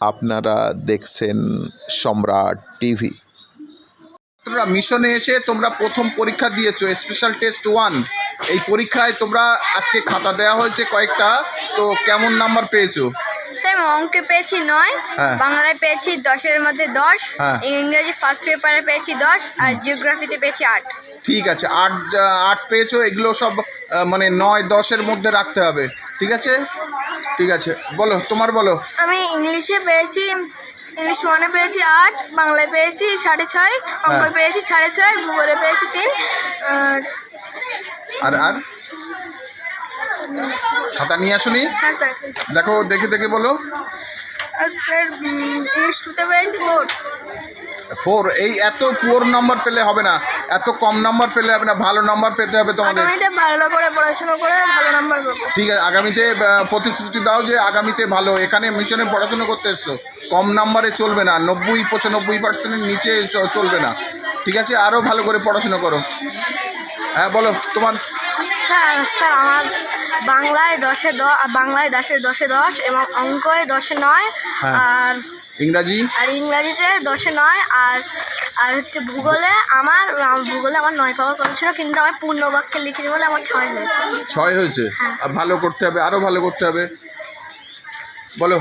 আপনারা দেখছেন সম্রাট টিভি। তোমরা মিশনে এসে তোমরা প্রথম পরীক্ষা দিয়েছ স্পেশাল টেস্ট ওয়ান এই পরীক্ষায় তোমরা আজকে খাতা দেওয়া হয়েছে কয়েকটা তো কেমন নাম্বার পেয়েছ? আমি অঙ্কে পেয়েছি নয় হ্যাঁ। বাংলায় পেয়েছি দশের মধ্যে দশ হ্যাঁ। ইংরেজি ফার্স্ট পেপারে পেয়েছি দশ আর জিওগ্রাফিতে পেয়েছি আট। ঠিক আছে আট আট পেয়েছ এগুলো সব মানে নয় দশের মধ্যে রাখতে হবে ঠিক আছে? ঠিক আছে বলো তোমার বলো। আমি ইংলিশে পেয়েছি ইংলিশ ওয়ানে পেয়েছি আট বাংলায় পেয়েছি সাড়ে ছয় অঙ্ক হ্যাঁ। পেয়েছি সাড়ে ছয় ভূগোলে পেয়েছি তিন আর আর আর? খাতা নিয়ে আসুনি? হ্যাঁ স্যার। দেখো দেখে দেখে বলো। আর স্যার ইংলিশ টুতে পেয়েছি ফোর ফোর এই এত পুয়ার নাম্বার পেলে হবে না। এত কম নাম্বার পেলে হবে না ভালো নাম্বার পেতে হবে তোমাদের। ভালো করে পড়াশোনা করে ভালো নাম্বার ঠিক আছে আগামীতে প্রতিশ্রুতি দাও যে আগামীতে ভালো এখানে মিশনে পড়াশোনা করতে এসছো। কম নাম্বারে চলবে না নব্বই পঁচানব্বই পার্সেন্টের নিচে চলবে না। ঠিক আছে আরও ভালো করে পড়াশোনা করো। হ্যাঁ বলো তোমার স্যার স্যার আমার বাংলায় দশে দ বাংলায় দশে দশে দশ এবং অঙ্কয়ে দশে নয় হ্যাঁ। আর ইংরাজি? আর ইংরাজিতে দশে নয় আর আর হচ্ছে ভূগোলে আমার ভূগোলে আমার নয় পাওয়ার কথা ছিল কিন্তু আমার পূর্ণ বাক্যে লিখেছি বলে আমার ছয় হয়েছে। ছয় হয়েছে? আর ভালো করতে হবে আরও ভালো করতে হবে। বলো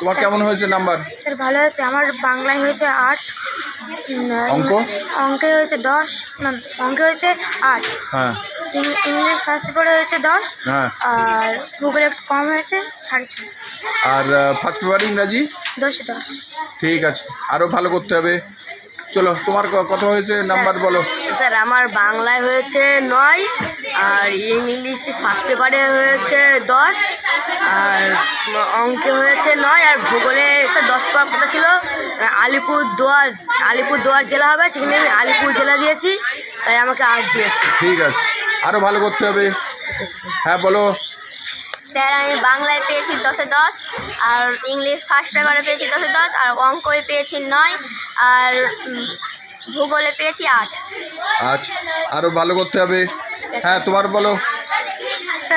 তোমার কেমন হয়েছে নাম্বার? স্যার ভালো হয়েছে। আমার বাংলায় হয়েছে আট অঙ্ক? অঙ্কে হয়েছে দশ না অঙ্কে হয়েছে আট। হ্যাঁ। ইংলিশ ফার্স্ট পেপারে হয়েছে দশ হ্যাঁ। আর ভূগোল একটু কম হয়েছে সাড়ে ছয়। আর ফার্স্ট পেপার ইংরাজি? দশে দশ। ঠিক আছে আরও ভালো করতে হবে। চলো তোমার কত হয়েছে নাম্বার বলো। স্যার আমার বাংলায় হয়েছে নয় আর ইংলিশ ফার্স্ট পেপারে হয়েছে দশ আর অঙ্কে হয়েছে নয় আর ভূগোলে স্যার দশ পাওয়ার কথা ছিল আলিপুর দুয়ার আলিপুর দুয়ার জেলা হবে সেখানে আমি আলিপুর জেলা দিয়েছি তাই আমাকে আট দিয়েছে। ঠিক আছে। আরও ভালো করতে হবে। হ্যাঁ বলো। স্যার আমি বাংলায় পেয়েছি দশে দশ আর ইংলিশ ফার্স্ট পেপারে পেয়েছি দশে দশ আর অঙ্কয়ে পেয়েছি নয় আর ভূগোলে পেয়েছি আট। আচ্ছা আরও ভালো করতে হবে। হ্যাঁ তোমার বলো।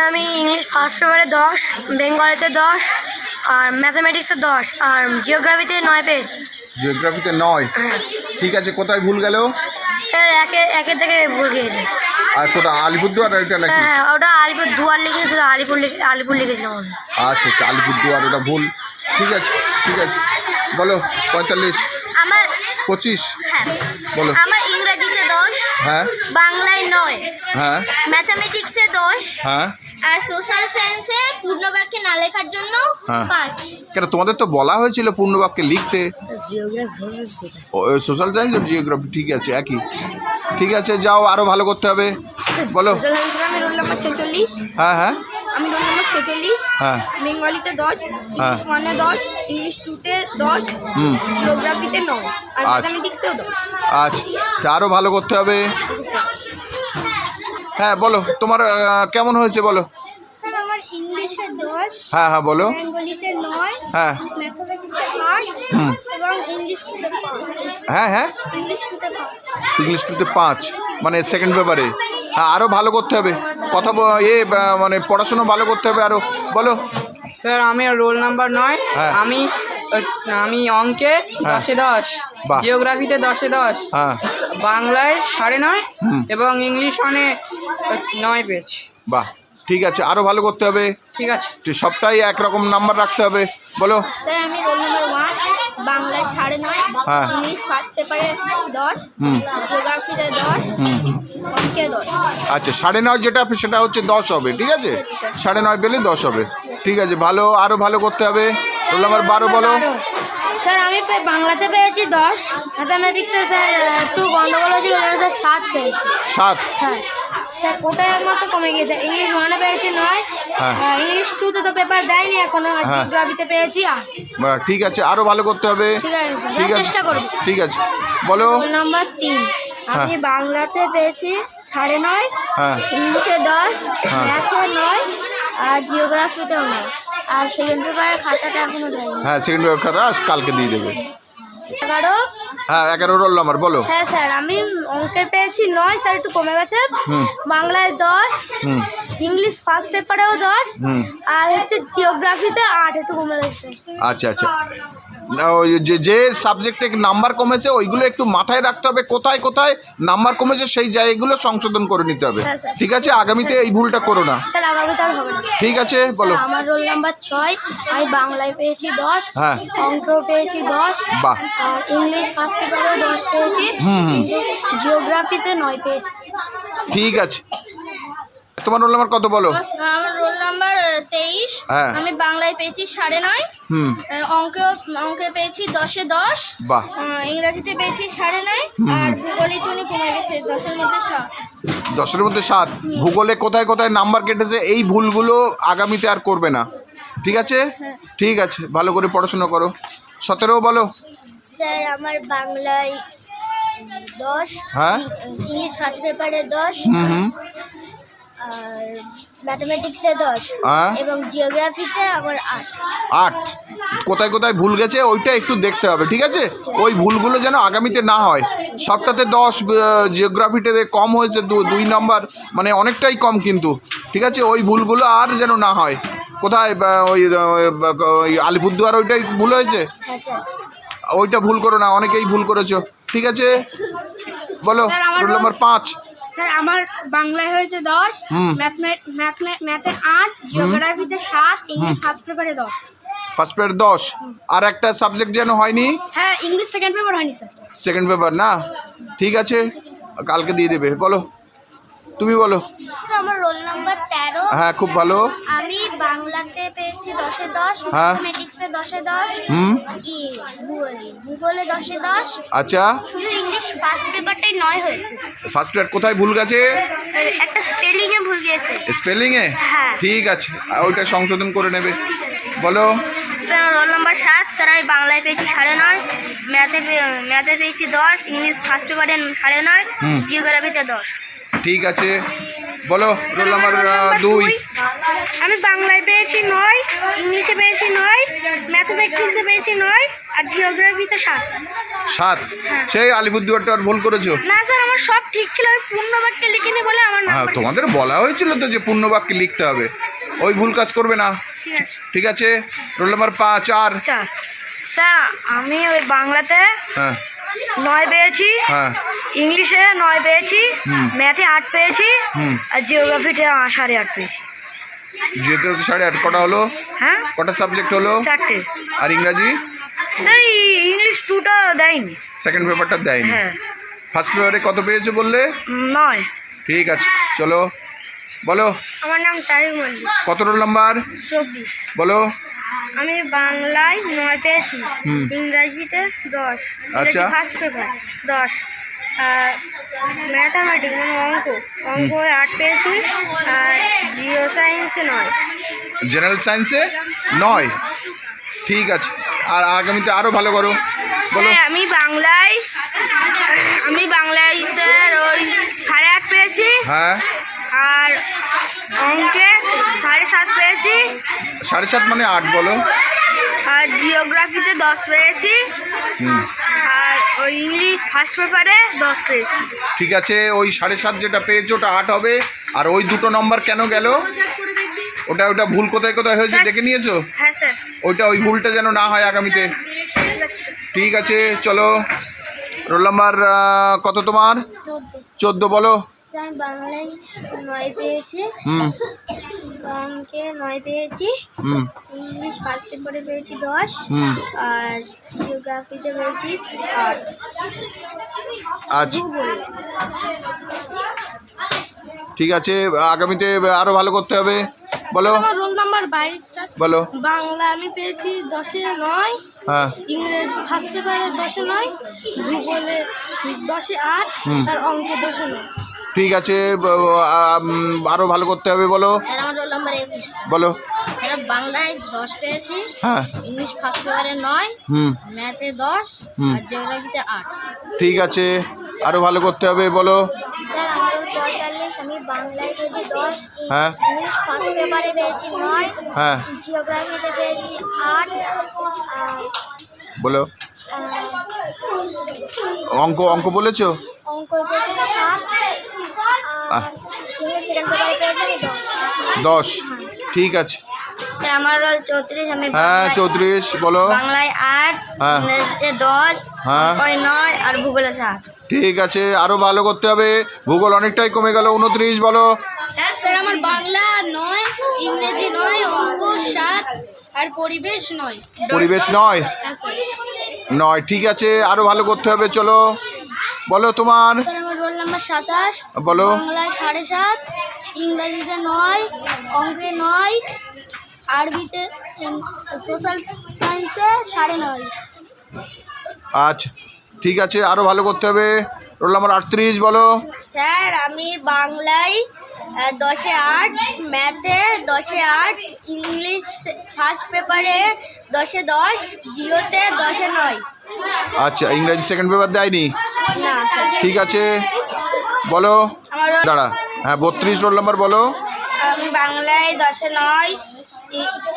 আমি ইংলিশ ফার্স্ট পেপারে দশ বেঙ্গলিতে দশ আর ম্যাথামেটিক্সে দশ আর জিওগ্রাফিতে নয় পেয়েছি। জিওগ্রাফিতে নয়। ঠিক আছে কোথায় ভুল গেল? স্যার একে একে থেকে ভুল গিয়েছে। আর কোটা আলিপুরদুয়ার এটা নাকি? হ্যাঁ ওটা আলিপুরদুয়ার লিখেছিল আলিপুর লিখে আলিপুর লিখেছিলাম আমি। আচ্ছা আচ্ছা আলিপুরদুয়ার ওটা ভুল। ঠিক আছে ঠিক আছে। বলো পঁয়তাল্লিশ আমার পঁচিশ হ্যাঁ। বলো। আমার ইংরেজিতে দশ হ্যাঁ। বাংলায় নয়। হ্যাঁ। ম্যাথামেটিক্সে দশ হ্যাঁ। আর সোশ্যাল সায়েন্সে পূর্ণবাক্যে না লেখার জন্য হ্যাঁ। পাঁচ। কেন তোমাদের তো বলা হয়েছিল পূর্ণবাক্যে লিখতে। সোশ্যাল সায়েন্স আর জিওগ্রাফি ঠিক আছে একই। ঠিক আছে যাও আরও ভালো করতে হবে। বলো। সোশ্যাল সায়েন্সে আমি রোল নাম্বার ছেচল্লিশ। হ্যাঁ হ্যাঁ। আমি রোল নাম্বার ছেচল্লিশ। হ্যাঁ। বেঙ্গলিতে দশ হ্যাঁ। ইংলিশ ওয়ানে দশ ইংলিশ টুতে দশ হুম। জিওগ্রাফিতে নয়। আর আচ্ছা। ম্যাথামেটিক্সেও দশ। আচ্ছা আরও ভালো করতে হবে। হ্যাঁ বলো তোমার কেমন হয়েছে বলো? স্যার আমার ইংলিশে দশ হ্যাঁ হ্যাঁ বলো। হ্যাঁ। হ্যাঁ হ্যাঁ। ইংলিশ টুতে পাঁচ। মানে সেকেন্ড পেপারে হ্যাঁ আরও ভালো করতে হবে। কথা এ মানে পড়াশুনো ভালো করতে হবে আরও বলো। স্যার আমি রোল নাম্বার নয়। হ্যাঁ। আমি আমি অঙ্কে হ্যাঁ। দশে দশ জিওগ্রাফিতে দশে দশ হ্যাঁ। বাংলায় সাড়ে নয় এবং ইংলিশ অনে নয় পেয়েছি বাহ ঠিক আছে আরও ভালো করতে হবে। ঠিক আছে। সবটাই একরকম নাম্বার রাখতে হবে বলো। আমি রোল নাম্বার ওয়ান বাংলায় সাড়ে নয় হ্যাঁ। ইংলিশ ফার্স্ট পেপারে দশ হুম। জিওগ্রাফিতে দশ অঙ্কে দশ। আচ্ছা সাড়ে নয় যেটা সেটা হচ্ছে দশ হবে ঠিক আছে? সাড়ে নয় পেলে দশ হবে। ঠিক আছে ভালো আরও ভালো করতে হবে। রোল নাম্বার বারো বলো। স্যার আমি বাংলাতে পেয়েছি দশ ম্যাথামেটিক্সে স্যার একটু গন্ডগোল হয়েছিল স্যার সাত পেয়েছি। সাত? হ্যাঁ। স্যার ওটাই একমাত্র কমে গিয়েছে। ইংলিশ ওয়ানে পেয়েছি নয় হ্যাঁ। ইংলিশ টুতে তো পেপার দেয়নি এখনও হ্যাঁ। জিওগ্রাফিতে পেয়েছি আট। বাহ, ঠিক আছে আরও ভালো করতে হবে। ঠিক আছে হ্যাঁ, চেষ্টা করব। ঠিক আছে। বলো। নাম্বার তিন। হ্যাঁ। আমি বাংলাতে পেয়েছি সাড়ে নয় হ্যাঁ। ইংলিশে দশ হ্যাঁ। ম্যাথে নয় আর জিওগ্রাফিতেও নয়। আর সেকেন্ড পেপারের খাতাটা এখনও দেয়নি। হ্যাঁ সেকেন্ড পেপার খাতা আজ কালকে দিয়ে দেবে। এগারো? হ্যাঁ এগারো রোল নাম্বার বলো। হ্যাঁ স্যার আমি অঙ্কে পেয়েছি নয় স্যার একটু কমে গেছে। বাংলায় দশ ইংলিশ ফার্স্ট পেপারেও দশ আর হচ্ছে জিওগ্রাফিতে আট একটু কমে গেছে। আচ্ছা আচ্ছা। যে যে সাবজেক্টে নাম্বার কমেছে ওইগুলো একটু মাথায় রাখতে হবে কোথায় কোথায় নাম্বার কমেছে সেই জায়গাগুলো সংশোধন করে নিতে হবে। হ্যাঁ, ঠিক আছে? আগামীতে এই ভুলটা করো না। ঠিক আছে বলো। আমার রোল নাম্বার ছয় আমি বাংলায় পেয়েছি দশ হ্যাঁ। অঙ্কেও পেয়েছি দশ বাহ। ইংলিশ ফার্স্ট পেপারেও দশ পেয়েছি। জিওগ্রাফিতে নয় পেয়েছি। ঠিক আছে। তোমার রোল নাম্বার কত বলো? আমার রোল নাম্বার তেইশ। হ্যাঁ। আমি বাংলায় পেয়েছি সাড়ে নয়। হুম। অঙ্কে অঙ্কে পেয়েছি দশে দশ। বাহ। ইংরাজিতে পেয়েছি সাড়ে নয়। আর ভূগোলে টুনি কমে গেছে দশের মধ্যে সাত। দশের মধ্যে সাত। ভূগোলে কোথায় কোথায় নাম্বার কেটেছে এই ভুলগুলো আগামীতে আর করবে না। ঠিক আছে? ঠিক আছে ভালো করে পড়াশোনা করো। সতেরো বলো। স্যার আমার বাংলায় দশ হ্যাঁ। ইংলিশ ফার্স্ট পেপারে দশ। আর ম্যাথামেটিক্সে দশ হ্যাঁ? এবং জিওগ্রাফিতে আমার আট। আট? কোথায় কোথায় ভুল গেছে ওইটা একটু দেখতে হবে ঠিক আছে? ওই ভুলগুলো যেন আগামীতে না হয়। সবটাতে দশ জিওগ্রাফিতে কম হয়েছে দুই নাম্বার মানে অনেকটাই কম কিন্তু ঠিক আছে? ওই ভুলগুলো আর যেন না হয়। কোথায় ওই আলিপুরদুয়ার ওইটাই ভুল হয়েছে? হ্যাঁ ওইটা ভুল করো না অনেকেই ভুল করেছ ঠিক আছে? বলো রোল নাম্বার পাঁচ। স্যার আমার বাংলায় হয়েছে দশ। ম্যাথে আট জিওগ্রাফিতে সাত ইংলিশ ফার্স্ট পেপারে দশ। ফার্স্ট পেপার দশ। আর একটা সাবজেক্ট যেন হয়নি? হ্যাঁ ইংলিশ সেকেন্ড পেপার হয়নি স্যার। সেকেন্ড পেপার না? ঠিক আছে কালকে দিয়ে দেবে বলো। তুমি বলো। আমার রোল নাম্বার তেরো। হ্যাঁ খুব ভালো। আমি বাংলাতে পেয়েছি দশে দশ হ্যাঁ। ম্যাথামেটিক্সে দশে দশ হুম। ভূগোল ভূগোলে দশে দশ। আচ্ছা। শুধু ইংলিশ ফার্স্ট পেপারটাই নয় হয়েছে। ফার্স্ট পেপার কোথায় ভুল গেছে? একটা স্পেলিংয়ে ভুল গিয়েছে স্পেলিংয়ে হ্যাঁ। ঠিক আছে। ওইটা সংশোধন করে নেবে। বলো। স্যার রোল নাম্বার সাত। স্যার আমি বাংলায় পেয়েছি সাড়ে নয়। ম্যাথে ম্যাথে পেয়েছি দশ। ইংলিশ ফার্স্ট পেপারে সাড়ে নয়। জিওগ্রাফিতে দশ। ঠিক আছে। বলো রোল নাম্বার দুই। আমি বাংলায় পেয়েছি নয় ইংলিশে পেয়েছি নয় ম্যাথামেটিক্সে পেয়েছি নয় আর জিওগ্রাফিতে সাত। সাত? সেই আলিপুরদুয়ারটা ভুল করেছ? না স্যার আমার সব ঠিক ছিল আমি পূর্ণ বাক্যে লিখিনি বলে আমার হ্যাঁ তোমাদের বলা হয়েছিল তো যে পূর্ণবাক্যে লিখতে হবে। ওই ভুল কাজ করবে না। ঠিক আছে। ঠিক আছে? রোল নাম্বার পাঁচ আর স্যার আমি ওই বাংলাতে হ্যাঁ। নয় পেয়েছি। হ্যাঁ। ইংলিশে নয় পেয়েছি। ম্যাথে আট পেয়েছি। হুম। আর জিওগ্রাফিতে সাড়ে আট পেয়েছি। জিওগ্রাফি সাড়ে আট কটা হলো? হ্যাঁ? কটা সাবজেক্ট হলো? চারটে। আর ইংরাজি? স্যার ইংলিশ টুটা দেয়নি। সেকেন্ড পেপারটা দেয়নি। হ্যাঁ। ফার্স্ট পেপারে কত পেয়েছ বললে? নয়। ঠিক আছে চলো। বলো। আমার নাম তারিক মল্লিক। কত রোল নাম্বার? চব্বিশ। বলো। আমি বাংলায় নয় পেয়েছি ইংরাজিতে দশ। আচ্ছা। ফার্স্ট পেপার দশ। আর ম্যাথামেটিক্স মানে অঙ্ক। অঙ্ক আট পেয়েছি আর জিও সায়েন্সে নয়। জেনারেল সায়েন্সে নয়? ঠিক আছে। আর আগামীতে আরও ভালো করো। বলো। আমি বাংলায় আমি বাংলায় স্যার ওই সাড়ে আট পেয়েছি। হ্যাঁ। আর অঙ্কে সাড়ে সাত পেয়েছি। সাড়ে সাত মানে আট বলো। আর জিওগ্রাফিতে দশ পেয়েছি। আর ওই ইংলিশ ফার্স্ট পেপারে দশ পেয়েছি। ঠিক আছে ওই সাড়ে সাত যেটা পেয়েছ ওটা আট হবে। আর ওই দুটো নম্বর কেন গেল? ওটা ওটা ভুল কোথায় কোথায় হয়েছে দেখে নিয়েছো? হ্যাঁ স্যার। ওইটা ওই ভুলটা যেন না হয় আগামীতে। ঠিক আছে চলো। রোল নাম্বার কত তোমার? চোদ্দ বলো। আমি বাংলায় নয় পেয়েছি। অঙ্কে নয় পেয়েছি। ইংলিশ ফার্স্ট পেপারে পেয়েছি দশ। আর জিওগ্রাফিতে পেয়েছি আজ ঠিক আছে আগামীতে আরও ভালো করতে হবে। বলো। রোল নাম্বার বাইশ। বলো। বাংলা আমি পেয়েছি দশে নয়। হ্যাঁ। ইংরেজি ফার্স্ট পেপারে দশে নয়। ভূগোলে দশে আট। আর অঙ্কে দশে নয়। ঠিক আছে আরও ভালো করতে হবে বলো। বলো। বাংলায় দশ পেয়েছি হ্যাঁ। ইংলিশ ফার্স্ট পেপারে নয় হুম। ম্যাথে দশ হুম। আর জিওগ্রাফিতে আট। ঠিক আছে আরও ভালো করতে হবে বলো। স্যার আমার পঁয়তাল্লিশ আমি বাংলায় পেয়েছি দশ হ্যাঁ। ইংলিশ ফার্স্ট পেপারে পেয়েছি নয় হ্যাঁ। জিওগ্রাফিতে পেয়েছি আট বলো। অঙ্ক অঙ্ক বলেছ? আর দশ। ঠিক আছে। আমার রোল চৌত্রিশ আমি হ্যাঁ চৌত্রিশ বলো। বাংলায় আট হ্যাঁ। ইংরেজিতে দশ হ্যাঁ। নয় আর ভূগোলে সাত। ঠিক আছে আরও ভালো করতে হবে। ভূগোল অনেকটাই কমে গেল উনত্রিশ বলো। স্যার আমার বাংলা নয় ইংরেজি নয় অঙ্ক সাত আর পরিবেশ নয়। পরিবেশ নয়। হ্যাঁ নয় ঠিক আছে আরও ভালো করতে হবে চলো। বলো তোমার। স্যার রোল নাম্বার সাতাশ বলো। বাংলায় সাড়ে সাত ইংরেজিতে নয় অঙ্কে নয় আরবিতে সোশ্যাল সায়েন্সে সাড়ে নয়। আচ্ছা ঠিক আছে আরও ভালো করতে হবে। রোল নাম্বার আটত্রিশ বলো। স্যার আমি বাংলায় দশে আট ম্যাথে দশে আট ইংলিশ ফার্স্ট পেপারে দশে দশ জিওতে দশে নয়। আচ্ছা ইংরাজি সেকেন্ড পেপার দেয়নি? ঠিক আছে বলো। দাঁড়া হ্যাঁ বত্রিশ রোল নাম্বার বলো। আমি বাংলায় দশে নয়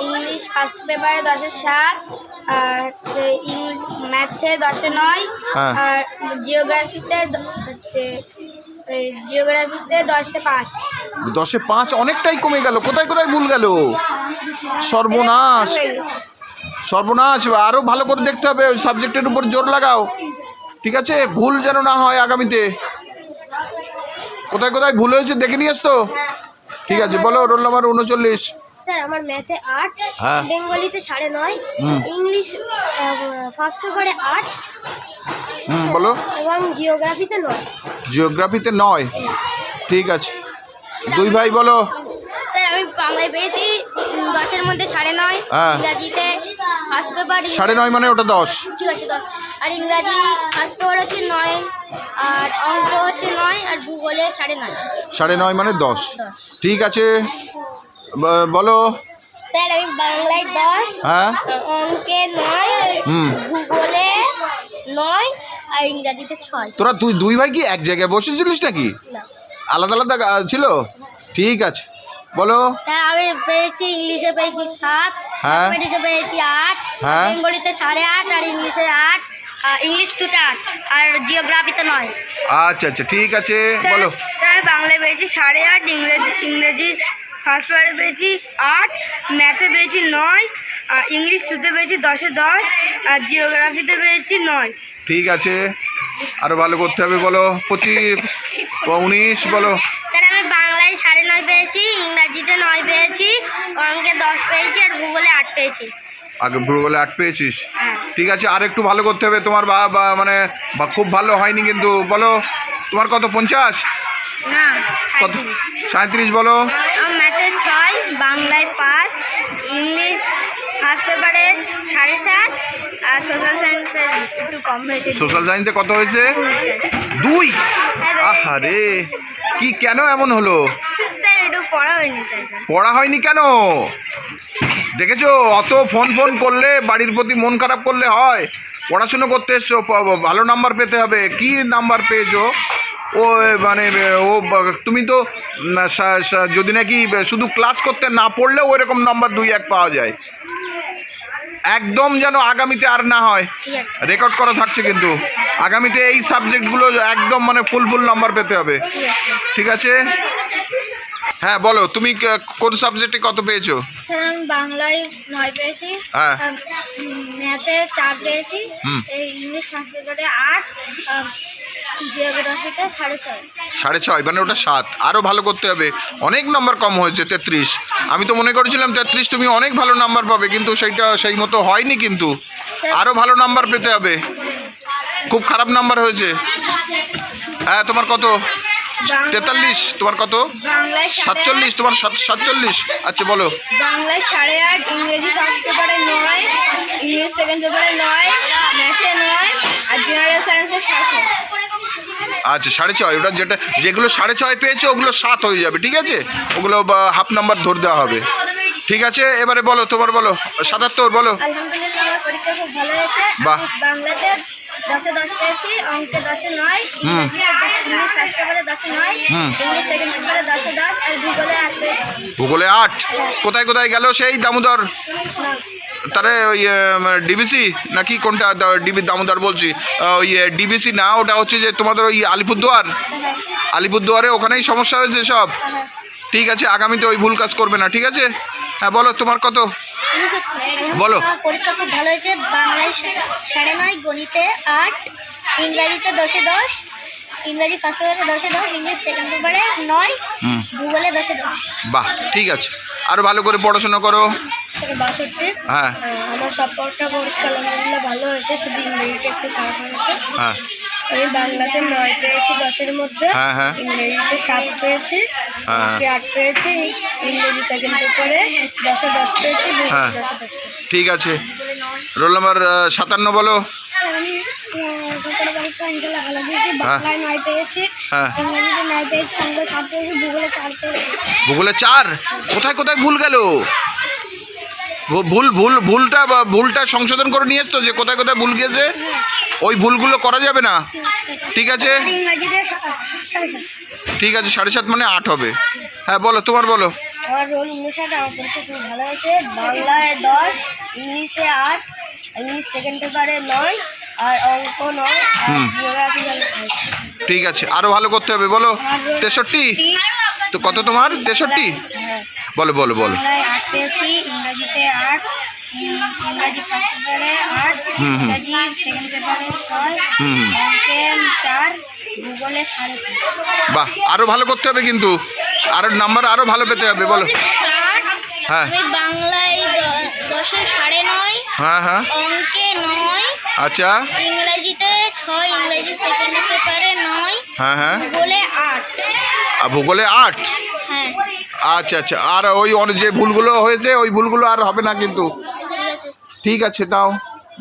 ইংলিশ ফার্স্ট পেপারে দশে সাত ম্যাথে দশে নয় হ্যাঁ। আর জিওগ্রাফিতে হচ্ছে জিওগ্রাফিতে দশে পাঁচ। দশে পাঁচ অনেকটাই কমে গেল। কোথায় কোথায় ভুল গেল? সর্বনাশ। সর্বনাশ। আরও ভালো করে দেখতে হবে ওই সাবজেক্টের উপর জোর লাগাও। ঠিক আছে? ভুল যেন না হয় আগামীতে। কোথায় কোথায় ভুল হয়েছে দেখে নিয়ে তো? ঠিক আছে বলো রোল নাম্বার উনচল্লিশ। স্যার আমার ম্যাথে আট হ্যাঁ। বেঙ্গলিতে সাড়ে নয় ইংলিশ ফার্স্ট পেপারে আট হুম বলো। এবং জিওগ্রাফিতে নয়। জিওগ্রাফিতে নয়? ঠিক আছে। দুই ভাই বলো। স্যার আমি বাংলায় পেয়েছি দশের মধ্যে সাড়ে নয় হ্যাঁ। ইংরাজিতে ফার্স্ট পেপার সাড়ে নয় মানে ওটা দশ। ঠিক আছে দশ। আর ইংরাজি ফার্স্ট পেপার হচ্ছে নয় আর অঙ্ক হচ্ছে নয় আর ভূগোলে সাড়ে নয়। সাড়ে নয় মানে দশ। ঠিক আছে। বলো। স্যার আমি বাংলায় দশ হ্যাঁ। অঙ্কে নয় ভূগোলে নয় আর ইংরাজিতে ছয়। তোরা তুই দুই ভাই কি এক জায়গায় বসেছিলিস নাকি? না। আলাদা আলাদা ছিল? ঠিক আছে। বলো। স্যার আমি পেয়েছি ইংলিশে পেয়েছি সাত হ্যাঁ। ম্যাথমেটিক্সে পেয়েছি আট হ্যাঁ। বেঙ্গলিতে সাড়ে আট আর ইংলিশে আট আর ইংলিশ টুতে আট আর জিওগ্রাফিতে নয়। আচ্ছা আচ্ছা ঠিক আছে। বলো। স্যার বাংলায় পেয়েছি সাড়ে আট ইংরেজি ইংরেজি ফার্স্ট পেপারে পেয়েছি আট ম্যাথে পেয়েছি নয় আর ইংলিশ টুতে পেয়েছি দশে দশ আর জিওগ্রাফিতে পেয়েছি নয়। ঠিক আছে। আরও ভালো করতে হবে বলো। পঁচিশ উনিশ বলো। স্যার আমি বাংলায় সাড়ে নয় পেয়েছি ইংরাজিতে নয় পেয়েছি অঙ্কে দশ পেয়েছি আর ভূগোলে আট পেয়েছি। আগে ভূগোলে আট পেয়েছিস? হ্যাঁ। ঠিক আছে আর একটু ভালো করতে হবে। তোমার বা মানে বা খুব ভালো হয়নি কিন্তু বলো। তোমার কত পঞ্চাশ? না কত? সাঁত্রিশ বলো আমার ম্যাথে ছয় বাংলায় পাঁচ ইংলিশ পেপারে সাড়ে সাত আর সোশ্যাল সায়েন্সে একটু কম হয়েছে। সোশ্যাল সায়েন্সে কত হয়েছে? দুই? আহারে কি কেন এমন হলো? পড়া হয়নি কেন? দেখেছ অত ফোন ফোন করলে বাড়ির প্রতি মন খারাপ করলে হয়। পড়াশুনো করতে এসছো ভালো নাম্বার পেতে হবে। কি নাম্বার পেয়েছ? ও মানে ও তুমি তো যদি নাকি শুধু ক্লাস করতে না পড়লেও ওইরকম নাম্বার দুই এক পাওয়া যায়। একদম যেন আগামীতে আর না হয়। রেকর্ড করা থাকছে কিন্তু। আগামীতে এই সাবজেক্টগুলো একদম মানে ফুল ফুল নাম্বার পেতে হবে। ঠিক আছে? হ্যাঁ বলো তুমি কোন সাবজেক্টে কত পেয়েছ? বাংলায় নয় পেয়েছি। হ্যাঁ। ম্যাথে চার পেয়েছি। ইংলিশ আট সাড়ে ছয়। সাড়ে ছয় মানে ওটা সাত। আরও ভালো করতে হবে। অনেক নাম্বার কম হয়েছে তেত্রিশ। আমি তো মনে করেছিলাম তেত্রিশ তুমি অনেক ভালো নাম্বার পাবে কিন্তু সেইটা সেই মতো হয়নি কিন্তু। আরও ভালো নাম্বার পেতে হবে। খুব খারাপ নাম্বার হয়েছে। হ্যাঁ তোমার কত? তেতাল্লিশ। তোমার কত? সাতচল্লিশ। তোমার সাত- সাতচল্লিশ। আচ্ছা বলো। বাংলায় সাড়ে আট ইংরেজি ফার্স্ট পেপারে নয় ইংলিশ সেকেন্ড পেপারে নয় ম্যাথে নয় আর জেনারেল সায়েন্সে আচ্ছা সাড়ে ছয় ওটা যেটা যেগুলো সাড়ে ছয় পেয়েছে ওগুলো সাত হয়ে যাবে ঠিক আছে? ওগুলো হাফ নাম্বার ধরে দেওয়া হবে। ঠিক আছে? এবারে বলো তোমার বলো সাতাত্তর বলো। বাহ। দশে দশ পেয়েছি অঙ্কে দশে নয় হুম। ইংলিশ ফার্স্ট পেপারে দশে নয় হুম। ইংলিশ সেকেন্ড পেপারে দশে দশ আর ভূগোলে আট পেয়েছি। ভূগোলে আট? কোথায় কোথায় গেল সেই দামোদর? তারে ওই ডিবিসি নাকি কোনটা? ডিবি দামোদর বলছি। ওই ডিবিসি না ওটা হচ্ছে যে তোমাদের ওই আলিপুরদুয়ার? আলিপুরদুয়ারে ওখানেই সমস্যা হয়েছে সব? ঠিক আছে আগামীতে ওই ভুল কাজ করবে না ঠিক আছে? হ্যাঁ বলো তোমার কত? বলো। পরীক্ষা খুব ভালো হয়েছে বাংলায় সাড়ে নয় গণিতে আট ইংরাজিতে দশে দশ ইংরাজি ফার্স্ট পেপারে দশে দশ ইংলিশ সেকেন্ড পেপারে নয় হুম। ভূগোলে দশে দশ। বাহ ঠিক আছে। আরও ভালো করে পড়াশোনা করো। বাষট্টি। হ্যাঁ। আমার সব কটা পরীক্ষা আলহামদুলিল্লাহ ভালো হয়েছে শুধু ইংরেজিটা একটু খারাপ হয়েছে। হ্যাঁ। আমি বাংলাতে নয় পেয়েছি দশের মধ্যে। হ্যাঁ হ্যাঁ। ইংরেজিতে সাত পেয়েছি। আট পেয়েছি ইংরেজি সেকেন্ড পেপারে দশে দশ পেয়েছি হ্যাঁ। ঠিক আছে। রোল নাম্বার সাতান্ন বলো। ভূগোলে চার? কোথায় কোথায় ভুল গেল? ভুল ভুল ভুলটা বা ভুলটা সংশোধন করে নিয়ে এসতো যে কোথায় কোথায় ভুল গিয়েছে? ওই ভুলগুলো করা যাবে না? ঠিক আছে? ঠিক আছে সাড়ে সাত মানে আট হবে। হ্যাঁ বলো তোমার বলো। আমার রোল অনুসারে আমার পরীক্ষা খুব ভালো হয়েছে। বাংলায় দশ ইংলিশে আট ইংলিশ সেকেন্ড পেপারে নয় আর অঙ্ক নয় আর হুম। জিওগ্রাফি ঠিক আছে আরও ভালো করতে হবে বলো। তেষট্টি? তো কত তোমার? তেষট্টি? বলো বলো বলো। বাংলায় আট পেয়েছি ইংরাজিতে আট ইং- ইংরাজি ফার্স্ট পেপারে আট হুম, হুম। ইংরাজি সেকেন্ড পেপারে ছয় হুম, হুম। অঙ্কে চার ভূগোলে সাড়ে বাহ আরও ভালো করতে হবে কিন্তু। আরও নাম্বার আরও ভালো পেতে হবে বলো। হ্যাঁ। আমি বাংলায় দশে সাড়ে নয় হ্যাঁ হ্যাঁ। অঙ্কে নয় আচ্ছা। ইংরেজিতে ছয় ইংরেজি সেকেন্ড পেপারে নয় হ্যাঁ হ্যাঁ। ভূগোলে আট। ভূগোলে আট? আচ্ছা আচ্ছা। আর ওই যে ভুলগুলো হয়েছে ওই ভুলগুলো আর হবে না কিন্তু। ঠিক আছে। নাও।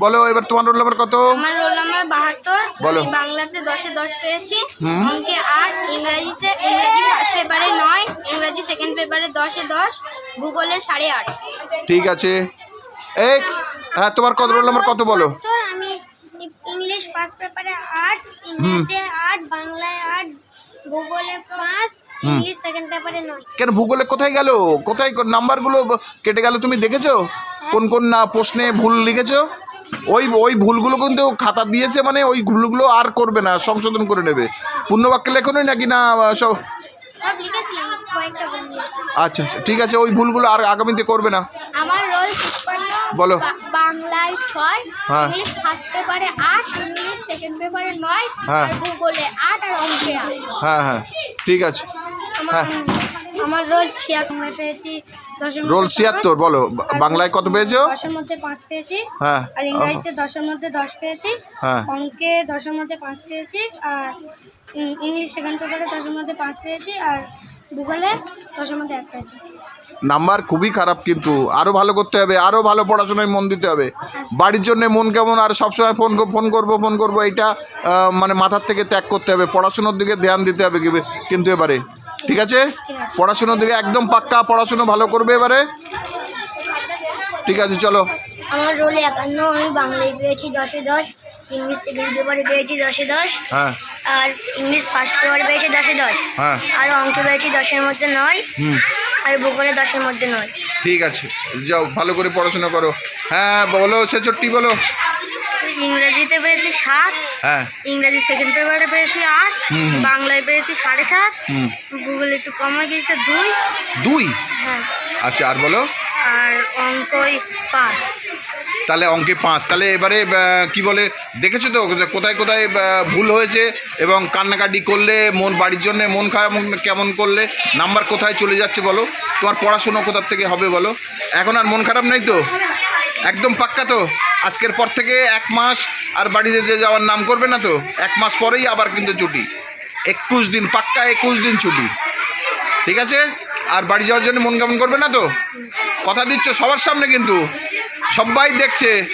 বলো এবার তোমার রোল নাম্বার কত? আমার রোল নাম্বার বলো। আমি বাংলাতে দশে দশ পেয়েছি। অঙ্কে আট ইংরেজিতে ইংরেজি ফার্স্ট পেপারে নয় ইংরেজি সেকেন্ড পেপারে ভূগোলে ঠিক আছে। হ্যাঁ তোমার কত রোল নাম্বার কত বলো? আমি ইংলিশ ফার্স্ট পেপারে আট ইংরেজিতে আট বাংলায় আট ভূগোলে ইংলিশ সেকেন্ড পেপারে নয়। কেন ভূগোলে কোথায় গেল? কোথায় নাম্বারগুলো কেটে গেল তুমি দেখেছ? কোন কোন না প্রশ্নে ভুল লিখেছো? ওই ওই ভুলগুলো কিন্তু খাতা দিয়েছে মানে ওই ভুলগুলো আর করবে না সংশোধন করে নেবে। পূর্ণবাক্যে লেখনই নাকি না সব? আচ্ছা আচ্ছা ঠিক আছে ওই ভুলগুলো আর আগামীতে করবে না। আমার রোল বলো। বা- বাংলায় ছয় হ্যাঁ। ফার্স্ট পেপারে আট ইংলিশ সেকেন্ড পেপারে নয় হ্যাঁ। ভূগোলে আট আর অঙ্কে হ্যাঁ হ্যাঁ ঠিক আছে। হ্যাঁ আমার রোল ছিয়াত্তর পেয়েছি রোল ছিয়াত্তর বলো বাংলায় কত পেয়েছ? দশের মধ্যে পাঁচ পেয়েছি। হ্যাঁ আর ইংরেজিতে দশের মধ্যে দশ পেয়েছি। হ্যাঁ। অঙ্কে দশের মধ্যে পাঁচ পেয়েছি। আর ইংলিশ সেকেন্ড পেপারে দশের মধ্যে পাঁচ পেয়েছি। আর ভূগোলে দশের মধ্যে এক পেয়েছি। নাম্বার খুবই খারাপ কিন্তু। আরও ভালো করতে হবে আরও ভালো পড়াশোনায় মন দিতে হবে। বাড়ির জন্য মন কেমন? আর সবসময় ফোন ফোন করব ফোন করব এটা মানে মাথার থেকে ত্যাগ করতে হবে। পড়াশোনার দিকে ধ্যান দিতে হবে কিন্তু এবারে। ঠিক আছে? পড়াশোনার দিকে একদম পাক্কা পড়াশুনো ভালো করবে এবারে? ঠিক আছে চলো। আমার রোল একান্ন আমি বাংলায় পেয়েছি দশে দশ ইংলিশ সেকেন্ড পেপারে পেয়েছি দশে দশ হ্যাঁ। আর ইংলিশ ফার্স্ট পেপারে পেয়েছি দশে দশ হ্যাঁ। আর অঙ্কে পেয়েছি দশের মধ্যে নয় হুম। আর ভূগোলে দশের মধ্যে নয়। ঠিক আছে যাও ভালো করে পড়াশোনা করো। হ্যাঁ বলো ছেষট্টি বলো। ইংরেজিতে পেয়েছি সাত হ্যাঁ। ইংরেজি সেকেন্ড পেপারে পেয়েছি আট। বাংলায় পেয়েছি সাড়ে সাত ভূগোল একটু কমে গেছে গিয়েছে দুই। দুই? হ্যাঁ। আচ্ছা আর বলো? আর অঙ্কই পাঁচ। তাহলে অঙ্কে পাঁচ। তাহলে এবারে কি বলে, দেখেছ তো কোথায় কোথায় ভুল হয়েছে এবং কান্নাকাটি করলে, মন, বাড়ির জন্য মন খারাপ কেমন করলে, নাম্বার কোথায় চলে যাচ্ছে বলো? তোমার পড়াশুনো কোথার থেকে হবে বলো? এখন আর মন খারাপ নেই তো? একদম পাক্কা তো? আজকের পর থেকে এক মাস আর বাড়িতে যে যাওয়ার নাম করবে না তো? এক মাস পরেই আবার কিন্তু ছুটি। একুশ দিন, পাক্কা একুশ দিন ছুটি। ঠিক আছে? আর বাড়ি যাওয়ার জন্য মন কেমন করবে না তো? কথা দিচ্ছ সবার সামনে কিন্তু। সবাই দেখছে,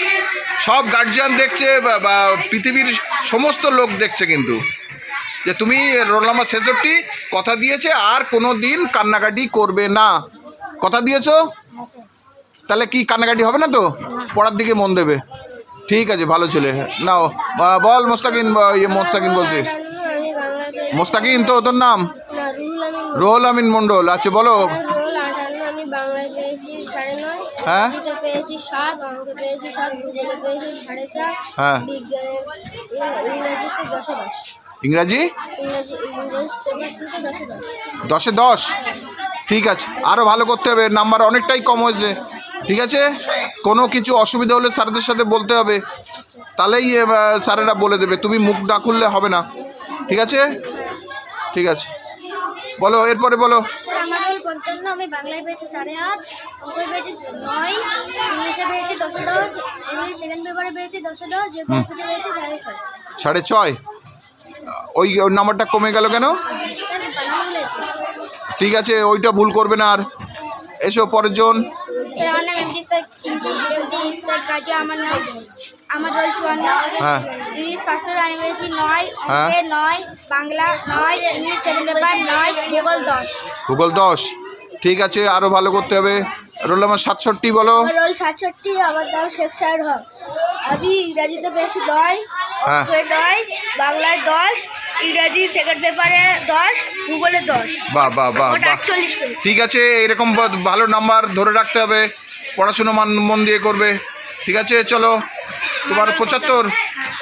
সব গার্জিয়ান দেখছে, বা- পৃথিবীর সমস্ত লোক দেখছে কিন্তু। যে তুমি রোল নাম্বার ছেষট্টি, কথা দিয়েছে, আর কোনো দিন কান্নাকাটি করবে না। কথা দিয়েছ? তাহলে কি কান্নাকাটি হবে না তো? পড়ার দিকে মন দেবে। ঠিক আছে, ভালো ছেলে। নাও বল মোস্তাকিন ইয়ে মোস্তাকিন বলছি। মোস্তাকিন, তো তোর নাম? রুল আমি রোল আমিন মণ্ডল আচ্ছা বলো। হ্যাঁ হ্যাঁ? দশ ইংরাজি? দশে দশ? ঠিক আছে। আরও ভালো করতে হবে নাম্বার অনেকটাই কম হয়েছে। ঠিক আছে? কোনো কিছু অসুবিধা হলে স্যারদের সাথে বলতে হবে। তাহলেই স্যারেরা বলে দেবে তুমি মুখ না খুললে হবে না। ঠিক আছে? ঠিক আছে। বলো এরপরে বলো। আমার পঞ্চান্ন আমি বাংলায় পেয়েছি সাড়ে আট অঙ্কে পেয়েছি নয় ইংলিশে পেয়েছি দশে দশ ইংলিশ সেকেন্ড পেপারে পেয়েছি দশে দশ জিওগ্রাফিতে পেয়েছি সাড়ে ছয়। সাড়ে ছয়? ওই নাম্বারটা কমে গেল কেন? ঠিক আছে ওইটা ভুল করবে না আর। এসো পরের জন। আমার নাম MD Istak MD MD Istak Kazi আমার নাম। আমার রোল চুয়ান্ন। হ্যাঁ। ইংলিশ ফার্স্ট পেপার আমি পেয়েছি নয় হ্যাঁ। অঙ্কে নয় বাংলা নয় ইংলিশ সেকেন্ড পেপার নয় ভূগোল দশ। ভূগোল দশ। ঠিক আছে আরও ভালো করতে হবে। রোল নাম্বার সাতষট্টি বলো। রোল সাতষট্টি আমার নাম শেখ সাহের হক। আমি ইংরাজিতে পেয়েছি নয় হ্যাঁ। নয় বাংলায় দশ ইংরাজি সেকেন্ড পেপারে দশ ভূগোলে দশ। বাহ বাহ বাহ বাহ। আটচল্লিশ ঠিক আছে এরকম ভালো নাম্বার ধরে রাখতে হবে। পড়াশুনো মান মন দিয়ে করবে। ঠিক আছে চলো। তোমার পঁচাত্তর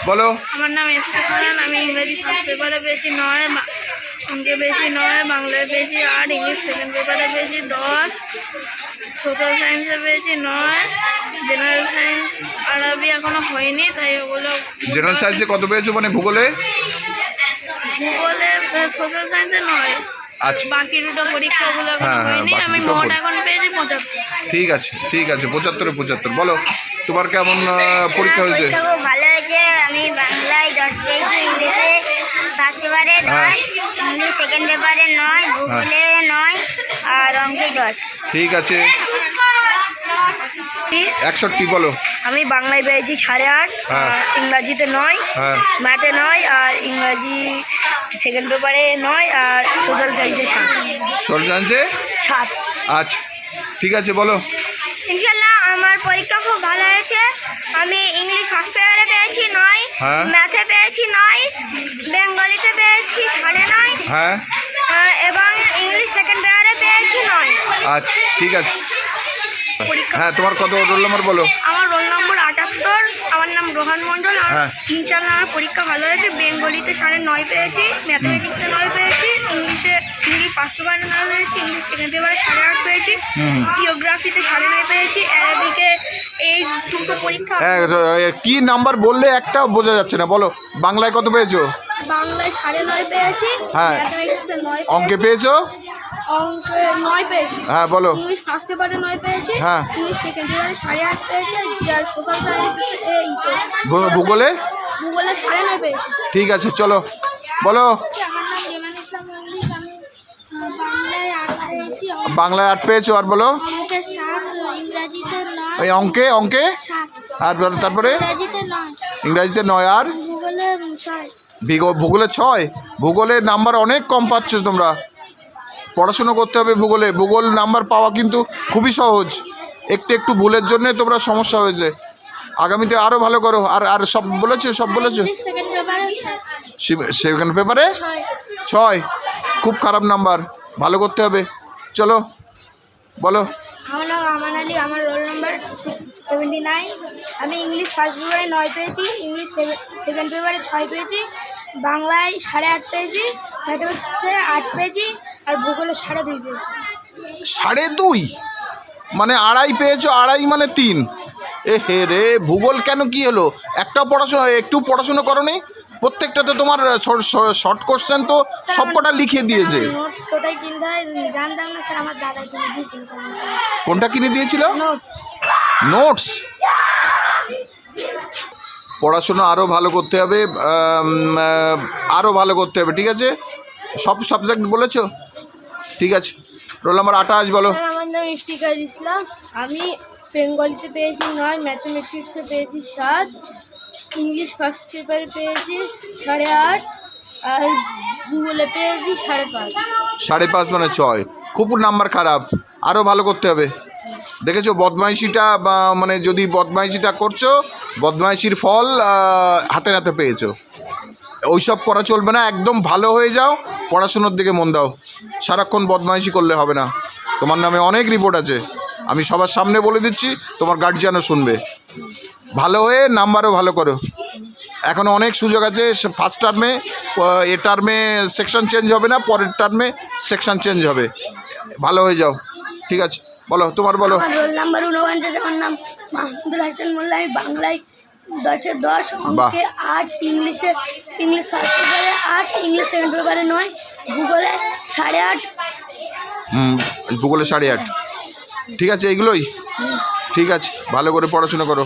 বলো। আমার নাম এস কে খান আমি ইংরেজি ফার্স্ট পেপারে পেয়েছি নয় অঙ্কে পেয়েছি নয় বাংলায় পেয়েছি আট ইংলিশ সেকেন্ড পেপারে পেয়েছি দশ সোশ্যাল সায়েন্সে পেয়েছি নয় জেনারেল সায়েন্স আরবি এখনও হয়নি তাই ওগুলো জেনারেল সায়েন্সে কত পেয়েছ মানে ভূগোলে? ভূগোলে সোশ্যাল সায়েন্সে নয়। আচ্ছা। বাকি দুটো পরীক্ষাগুলো এখনও হ্যাঁ, হ্যাঁ, হয়নি আমি দুটো মোট এখন পেয়েছি পঁচাত্তর। ঠিক আছে ঠিক আছে পঁচাত্তরে পঁচাত্তর বলো। তোমার কেমন পরীক্ষা হয়েছে? ভালো হয়েছে। আমি বাংলায় দশ পেয়েছি ইংলিশে ফার্স্ট পেপারে হ্যাঁ। দশ ইংলিশ সেকেন্ড পেপারে নয় ভূগোলে নয় আর অঙ্কে দশ। ঠিক আছে। একষট্টি বলো। আমি বাংলায় পেয়েছি সাড়ে আট হ্যাঁ। ইংরাজিতে নয় হ্যাঁ। ম্যাথে নয় আর ইংরাজি সেকেন্ড পেপারে নয় আর সোশ্যাল সায়েন্সে সাত। সোশ্যাল জানছে সাত। আচ্ছা ঠিক আছে বলো। ইনশাল্লাহ পরীক্ষা খুব ভালো হয়েছে। আমি ইংলিশ ফার্স্ট পেপারে পেয়েছি নয়। ম্যাথে পেয়েছি নয় বেঙ্গলিতে পেয়েছি সাড়ে নয় হ্যাঁ। এবং ইংলিশ সেকেন্ড পেপারে পেয়েছি নয়। আচ্ছা ঠিক আছে। হ্যাঁ তোমার কত রোল নাম্বার বলো? আমার রোল নম্বর আটাত্তর আমার নাম রোহান মণ্ডল আর হ্যাঁ। ইনশাল্লাহ আমার পরীক্ষা ভালো হয়েছে বেঙ্গলিতে সাড়ে নয় পেয়েছি ম্যাথামেটিক্সে নয় পেয়েছি ইংলিশে ইংলিশ ফার্স্ট পেপারে নয় পেয়েছি ইংলিশ সেকেন্ড পেপারে সাড়ে আট পেয়েছি। জিওগ্রাফিতে সাড়ে নয় পেয়েছি অ্যারাবিকে এই দুটো পরীক্ষা। হ্যাঁ কি নাম্বার বললে একটা বোঝা যাচ্ছে না বলো। বাংলায় কত পেয়েছ? বাংলায় সাড়ে নয় পেয়েছি হ্যাঁ। অঙ্কে পেয়েছ। অঙ্কে নয় পেয়েছি। হ্যাঁ বলো। ইংলিশ ফার্স্ট পেপারে নয় পেয়েছি হ্যাঁ। ইংলিশ সেকেন্ড পেপারে সাড়ে আট পেয়েছি আর সোশ্যাল সায়েন্সে এই তো ভূ- ভূগোলে? ভূগোলে সাড়ে নয় পেয়েছি। ঠিক আছে চলো। বলো। বাংলায় আট পেয়েছ আর বলো? ওই অঙ্কে অঙ্কে? আর বলো তারপরে? ইংরাজিতে নয়। আর? ভূগোলে ছয়। ভূগোলে ছয়? ভূগোলের নাম্বার অনেক কম পাচ্ছ তোমরা। পড়াশুনো করতে হবে ভূগোলে। ভূগোল নাম্বার পাওয়া কিন্তু খুবই সহজ। একটু একটু ভুলের জন্য তোমরা সমস্যা হয়েছে। আগামীতে আরও ভালো করো। আর আর সব বলেছ? সব বলেছ? সেকেন্ড পেপারে? ছয়। খুব খারাপ নাম্বার। ভালো করতে হবে। চলো বলো। আমার নাম আমান আলী আমার রোল নাম্বার সেভেন্টি নাইন। আমি ইংলিশ ফার্স্ট পেপারে নয় পেয়েছি ইংলিশ সেকেন্ড পেপারে ছয় পেয়েছি বাংলায় সাড়ে আট পেয়েছি ম্যাথামেটিক্সে আট পেয়েছি আর ভূগোলে সাড়ে দুই পেয়েছি। সাড়ে দুই? মানে আড়াই পেয়েছ আড়াই মানে তিন। এ হে রে ভূগোল কেন কি হলো একটা পড়াশোনা একটু পড়াশুনো করনি? প্রত্যেকটাতে তোমার শর্ট কোশ্চেন তো সবকটা লিখে দিয়েছে। কোনটা কিনে দিয়েছিল? নোটস পড়াশোনা আরও ভালো করতে হবে আরও ভালো করতে হবে ঠিক আছে? সব সাবজেক্ট বলেছ? ঠিক আছে। রোল নাম্বার আঠাশ বলো। আমার নাম ইফতিকার ইসলাম। আমি বেঙ্গলিতে পেয়েছি নয় ম্যাথামেটিক্সে পেয়েছি সাত। ইংলিশ ফার্স্ট পেপারে পেয়েছি, সাড়ে আট, আর ভূগোলে পেয়েছি সাড়ে পাঁচ। সাড়ে পাঁচ মানে ছয়। খুব নাম্বার খারাপ। আরও ভালো করতে হবে। দেখেছ, বদমাইশিটা বা মানে যদি বদমাইশিটা করছ, বদমাইশির ফল হাতে হাতে পেয়েছ। ওইসব করা চলবে না, একদম ভালো হয়ে যাও, পড়াশুনোর দিকে মন দাও। সারাক্ষণ বদমাইশি করলে হবে না। তোমার নামে অনেক রিপোর্ট আছে। আমি সবার সামনে বলে দিচ্ছি, তোমার গার্জিয়ানও শুনবে। ভালো হয়ে নাম্বারও ভালো করো। এখন অনেক সুযোগ আছে ফার্স্ট টার্মে এ টার্মে সেকশন চেঞ্জ হবে না পরের টার্মে সেকশন চেঞ্জ হবে। ভালো হয়ে যাও ঠিক আছে। বলো তোমার বলো। রোল নাম্বার উনপঞ্চাশ আমার নাম মাহমুদুল হাসান মোল্লা আমি বাংলায় দশে দশ অঙ্কে আট ইংলিশে ইংলিশ ফার্স্ট পেপারে আট ইংলিশ সেকেন্ড পেপারে নয় ভূগোলে সাড়ে আট। হুম ভূগোলে সাড়ে আট। ঠিক আছে এইগুলোই? ঠিক আছে ভালো করে পড়াশোনা করো।